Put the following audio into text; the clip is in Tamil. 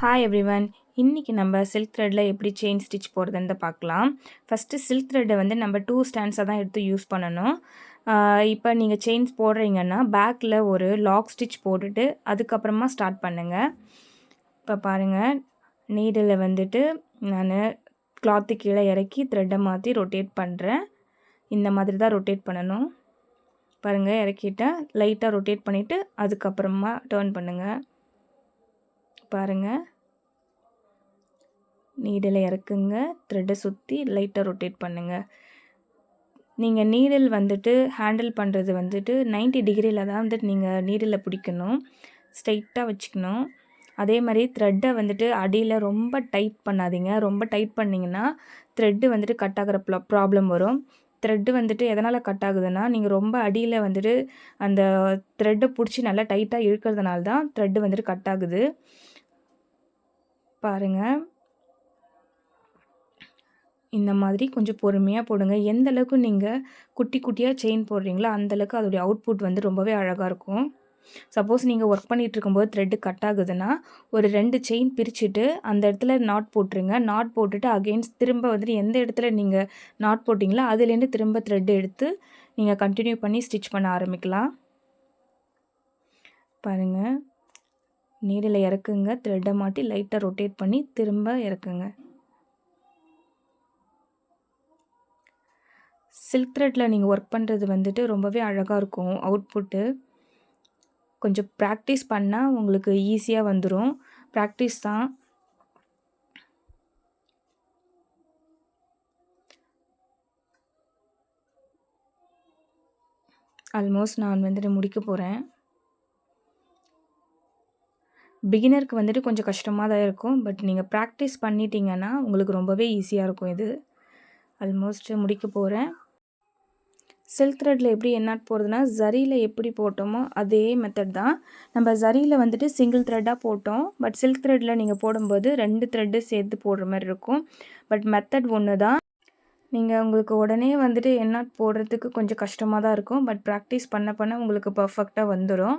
ஹாய் எவ்ரிவன் இன்றைக்கி நம்ம சில்க் த்ரெட்டில் எப்படி செயின் ஸ்டிச் போடுறதுன்னு பார்க்கலாம். ஃபஸ்ட்டு சில்க் த்ரெட்டை வந்து நம்ம டூ ஸ்டாண்ட்ஸாக தான் எடுத்து யூஸ் பண்ணணும். இப்போ நீங்கள் செயின்ஸ் போடுறீங்கன்னா பேக்கில் ஒரு லாக் ஸ்டிச் போட்டுட்டு அதுக்கப்புறமா ஸ்டார்ட் பண்ணுங்கள் இப்போ பாருங்கள் நீடில் வந்துட்டு நான் கிளாத்து கீழே இறக்கி த்ரெட்டை மாற்றி ரொட்டேட் பண்ணுறேன் இந்த மாதிரி தான் ரொட்டேட் பண்ணணும். பாருங்கள் இறக்கிட்டேன். லைட்டாக ரொட்டேட் பண்ணிவிட்டு அதுக்கப்புறமா டேர்ன் பண்ணுங்கள் பாருங்கள் நீடில் இறக்குங்க. த்ரெட்டை சுற்றி லைட்டாக ரொட்டேட் பண்ணுங்கள் நீங்கள் நீடில் வந்துட்டு ஹேண்டில் பண்ணுறது வந்துட்டு நைன்ட்டி டிகிரியில் தான் வந்துட்டு நீங்கள் நீடில் பிடிக்கணும். ஸ்ட்ரைட்டாக வச்சுக்கணும். அதே மாதிரி த்ரெட்டை வந்துட்டு அடியில் ரொம்ப டைட் பண்ணாதீங்க. ரொம்ப டைட் பண்ணிங்கன்னா த்ரெட்டு வந்துட்டு கட் ஆகிற ப்ராப்ளம் வரும். த்ரெட்டு வந்துட்டு எதனால் கட் ஆகுதுன்னா நீங்கள் ரொம்ப அடியில் வந்துட்டு அந்த த்ரெட்டை பிடிச்சி நல்லா டைட்டாக இழுக்கிறதுனால தான் த்ரெட்டு வந்துட்டு கட் ஆகுது. பாருங்கள் இந்த மாதிரி கொஞ்சம் பொறுமையாக போடுங்க. எந்த அளவுக்கு நீங்கள் குட்டி குட்டியாக செயின் போடுறீங்களோ அந்தளவுக்கு அதோடைய அவுட்புட் வந்து ரொம்பவே அழகாக இருக்கும். சப்போஸ் நீங்கள் ஒர்க் பண்ணிகிட்டு இருக்கும்போது த்ரெட்டு கட் ஆகுதுன்னா ஒரு ரெண்டு செயின் பிரிச்சுட்டு அந்த இடத்துல நாட் போட்டுருங்க. நாட் போட்டுட்டு அகெயின்ஸ்ட் திரும்ப வந்துட்டு எந்த இடத்துல நீங்கள் நாட் போட்டிங்களோ அதுலேருந்து திரும்ப த்ரெட் எடுத்து நீங்கள் கண்டினியூ பண்ணி ஸ்டிச் பண்ண ஆரம்பிக்கலாம். பாருங்கள் நீரில் இறக்குங்க. த்ரெட்டை மாட்டி லைட்டாக ரொட்டேட் பண்ணி திரும்ப இறக்குங்க. சில்க் த்ரெட்டில் நீங்கள் ஒர்க் பண்ணுறது வந்துட்டு ரொம்பவே அழகாக இருக்கும். அவுட்புட்டு கொஞ்சம் ப்ராக்டிஸ் பண்ணால் உங்களுக்கு ஈஸியாக வந்துடும் ப்ராக்டிஸ் தான். ஆல்மோஸ்ட் நான் வந்துட்டு முடிக்க போகிறேன் பிகினருக்கு வந்துட்டு கொஞ்சம் கஷ்டமாக தான் இருக்கும். பட் நீங்கள் ப்ராக்டிஸ் பண்ணிட்டீங்கன்னா உங்களுக்கு ரொம்பவே ஈஸியாக இருக்கும் இது. ஆல்மோஸ்ட் முடிக்க போகிறேன் சில்க் த்ரெட்டில் எப்படி என்னாட் போடுறதுனா ஜரியில் எப்படி போட்டோமோ அதே மெத்தட் தான். நம்ம ஜரியில் வந்துட்டு சிங்கிள் த்ரெட்டாக போட்டோம். பட் சில்க் த்ரெட்டில் நீங்கள் போடும்போது ரெண்டு த்ரெட்டு சேர்த்து போடுற மாதிரி இருக்கும். பட் மெத்தட் ஒன்று தான். நீங்கள் உங்களுக்கு உடனே வந்துட்டு என்னாட் போடுறதுக்கு கொஞ்சம் கஷ்டமாக தான் இருக்கும். பட் ப்ராக்டிஸ் பண்ண பண்ண உங்களுக்கு பர்ஃபெக்டாக வந்துடும்